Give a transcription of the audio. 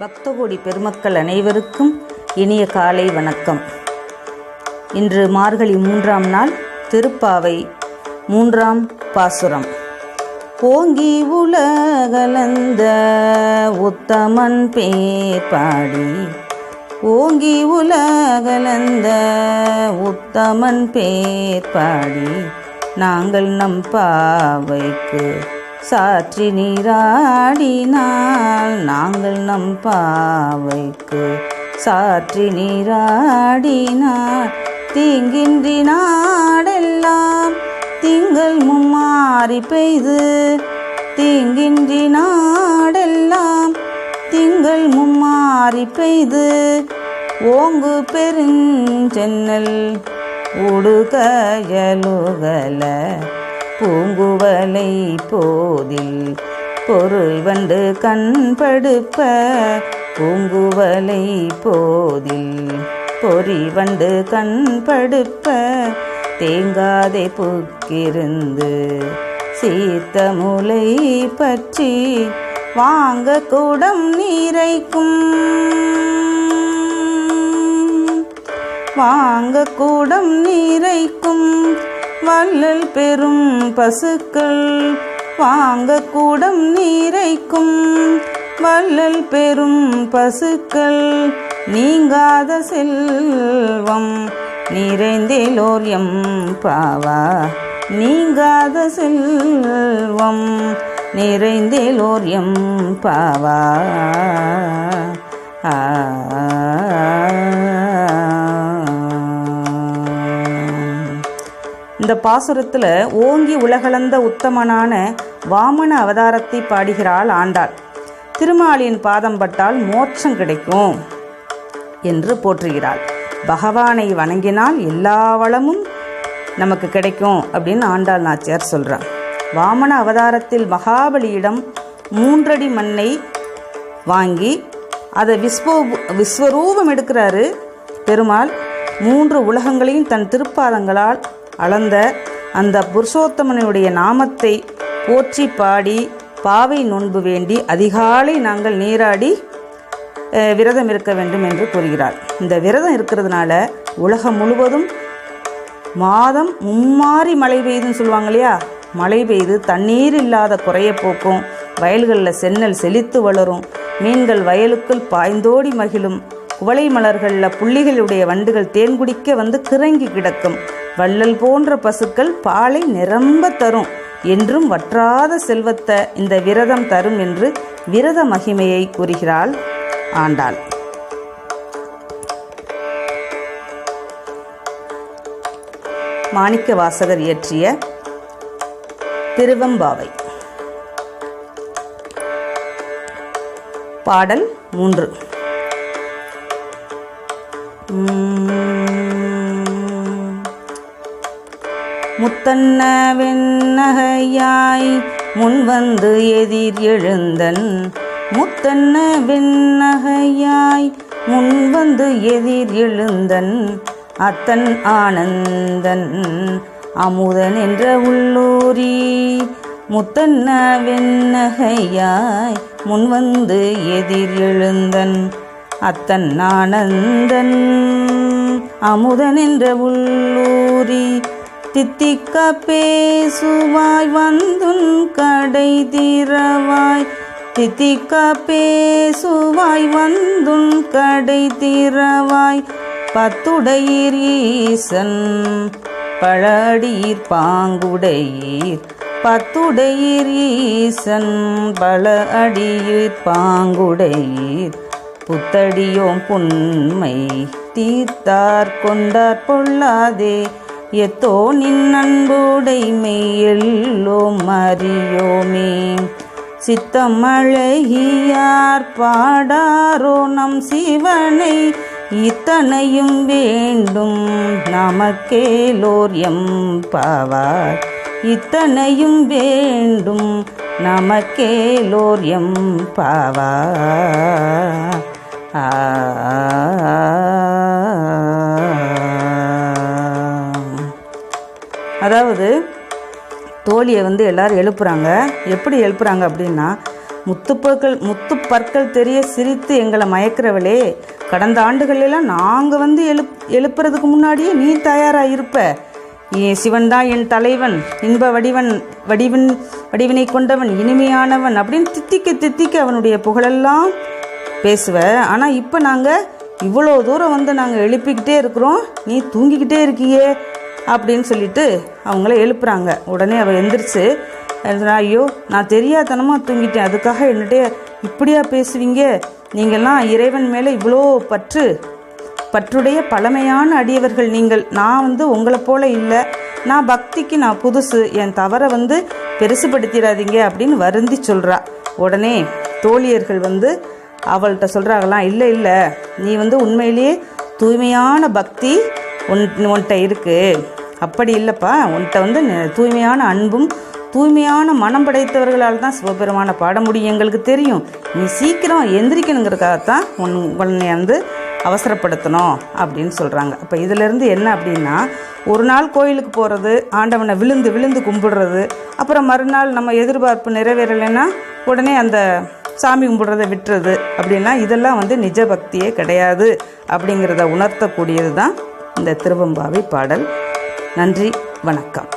பக்தகோடி பெருமக்கள் அனைவருக்கும் இனிய காலை வணக்கம். இன்று மார்கழி மூன்றாம் நாள் திருப்பாவை மூன்றாம் பாசுரம். ஓங்கி உலகலந்த உத்தமன் பேர் பாடி ஓங்கி உலகலந்த உத்தமன் பேர் பாடி நாங்கள் நம் பாவைக்கு சாற்றி நீராடினால் நாங்கள் நம் பாவைக்கு சாற்றி நீராடினால் தீங்கின்றி நாடெல்லாம் திங்கள் மும்மாறி பெய்து. தீங்கின்றி நாடெல்லாம் திங்கள் மும்மாறி பெய்து. ஓங்கு பெருஞ்சென்னல் உடுகயலுகல பூங்குவலை போதில் பொருள் வந்து கண்படுப்ப பூங்குவலை போதில் பொறி வந்து கண்படுப்ப தேங்காதே புக்கிருந்து சீத்த முலை பற்றி வாங்க கூடம் நீரைக்கும். வாங்க கூடம் நீரைக்கும். வள்ளல் பெரும் பசுக்கள் வாங்க கூடம் நீரைக்கும். வள்ளல் பெரும் பசுக்கள் நீங்காத செல்வம் நிறைந்தேலோர் எம் பாவா. நீங்காத செல்வம் நிறைந்தேலோர் எம் பாவா. இந்த பாசுரத்தில் ஓங்கி உலகளந்த உத்தமனான வாமன அவதாரத்தை பாடுகிறாள் ஆண்டாள். திருமாலின் பாதம் பட்டால் மோட்சம் கிடைக்கும் என்று போற்றுகிறாள். பகவானை வணங்கினால் எல்லா வளமும் நமக்கு கிடைக்கும் அப்படின்னு ஆண்டாள் நாச்சியார் சொல்கிறான் வாமன அவதாரத்தில் மகாபலியிடம் மூன்றடி மண்ணை வாங்கி அதை விஸ்வ விஸ்வரூபம் எடுக்கிறாரு. பெருமாள் மூன்று உலகங்களையும் தன் திருப்பாதங்களால் அளந்த அந்த புருஷோத்தமனுடைய நாமத்தை போற்றி பாடி பாவை நோன்பு வேண்டி அதிகாலை நாங்கள் நீராடி விரதம் இருக்க வேண்டும் என்று கூறுகிறார் இந்த விரதம் இருக்கிறதுனால உலகம் முழுவதும் மாதம் மும்மாறி மழை பெய்யுதுன்னு சொல்லுவாங்க இல்லையா? மழை பெய்து தண்ணீர் இல்லாத குறைய போக்கும். வயல்களில் சென்னல் செழித்து வளரும். மீன்கள் வயலுக்குள் பாய்ந்தோடி மகிழும். குவளை மலர்களில் புள்ளிகளுடைய வண்டுகள் தேன் குடிக்க வந்து கிறங்கி கிடக்கும். வள்ளல் போன்ற பசுக்கள் பாலை நிரம்ப தரும் என்றும் வற்றாத செல்வத்தை இந்த விரதம் தரும் என்று விரத மகிமையை கூறுகிறாள் ஆண்டாள். மாணிக்க வாசகர் இயற்றிய திருவம்பாவை. பாடல் மூன்று. உம். முத்தன்ன வெண்ணகையாய் முன்வந்து எதிர் எழுந்தன். முத்தன்ன வெண்ணகையாய் முன்வந்து எதிர் எழுந்தன். அத்தன் ஆனந்தன் அமுதன் என்ற உள்ளூரி. முத்தன்ன வெண்ணகையாய் முன்வந்து எதிர் எழுந்தன். அத்தன் ஆனந்தன் அமுதன் என்ற உள்ளூரி. தித்திக்க பேசுவாய் வந்துன் கடை தீரவாய் தித்திக்க பேசுவாய் வந்துன் கடை தீரவாய் பத்துடையீர் ஈசன் பழடியீர் பாங்குடையீர். பத்துடையீர் ஈசன் பல அடியீர் பாங்குடையீர். புத்தடியோம் புண்மை தீர்த்தார் கொண்டார் பொல்லாதே. எத்தோ நின் அன்புடைமை எல்லோம் அறியோமே. சித்தம் அழகியார் பாடாரோ நம் சிவனை இத்தனையும் வேண்டும் நமக்கேலோர் எம் பாவார் இத்தனையும் வேண்டும் நமக்கேலோர் எம் பாவா ஆ. அதாவது தோழியை வந்து எல்லாரும் எழுப்புறாங்க. எப்படி எழுப்புறாங்க அப்படின்னா முத்துப்பற்கள் முத்துப்பற்கள் தெரிய சிரித்து எங்களை மயக்கிறவளே கடந்த ஆண்டுகளெல்லாம் நாங்கள் வந்து எழுப் எழுப்புறதுக்கு முன்னாடியே நீ தயாராக இருப்ப சிவன் தான் என் தலைவன் இன்ப வடிவன் வடிவன் வடிவினை கொண்டவன் இனிமையானவன் அப்படின்னு தித்திக்க தித்திக்க அவனுடைய புகழெல்லாம் பேசுவ. ஆனால் இப்போ நாங்கள் இவ்வளோ தூரம் வந்து நாங்கள் எழுப்பிக்கிட்டே இருக்கிறோம். நீ தூங்கிக்கிட்டே இருக்கியே. அப்படின்னு சொல்லிட்டு அவங்கள எழுப்புறாங்க. உடனே அவள் எந்திரிச்சு ஐயோ நான் தெரியாதனமாக தூங்கிட்டேன். அதுக்காக என்னட்டே இப்படியா பேசுவீங்க? நீங்கள்லாம் இறைவன் மேலே இவ்வளோ பற்று பற்றுடைய பழமையான அடியவர்கள் நீங்கள். நான் வந்து உங்களை போல இல்லை. நான் பக்திக்கு நான் புதுசு. என் தவறை வந்து பெருசுபடுத்திடாதீங்க அப்படின்னு வருந்தி சொல்கிறா உடனே தோழியர்கள் வந்து அவள்கிட்ட சொல்கிறாங்களாம் இல்லை இல்லை. நீ வந்து உண்மையிலேயே தூய்மையான பக்தி உன் உன்கிட்ட இருக்குது அப்படி இல்லைப்பா. உன்கிட்ட வந்து தூய்மையான அன்பும் தூய்மையான மனம் படைத்தவர்களால் தான் சிவபெருமான பாட முடியும் எங்களுக்கு தெரியும். நீ சீக்கிரம் எந்திரிக்கணுங்கிறதுக்காகத்தான் உன் உன்னை வந்து அவசரப்படுத்தணும் அப்படின்னு சொல்கிறாங்க அப்போ இதிலேருந்து என்ன அப்படின்னா ஒரு நாள் கோயிலுக்கு போகிறது ஆண்டவனை விழுந்து விழுந்து கும்பிடுறது அப்புறம் மறுநாள் நம்ம எதிர்பார்ப்பு நிறைவேறலைன்னா உடனே அந்த சாமி கும்பிடுறத விட்டுறது அப்படின்னா இதெல்லாம் வந்து நிஜ பக்தியே கிடையாது அப்படிங்கிறத உணர்த்தக்கூடியது தான் இந்த திருவம்பாவை பாடல். நன்றி வணக்கம்.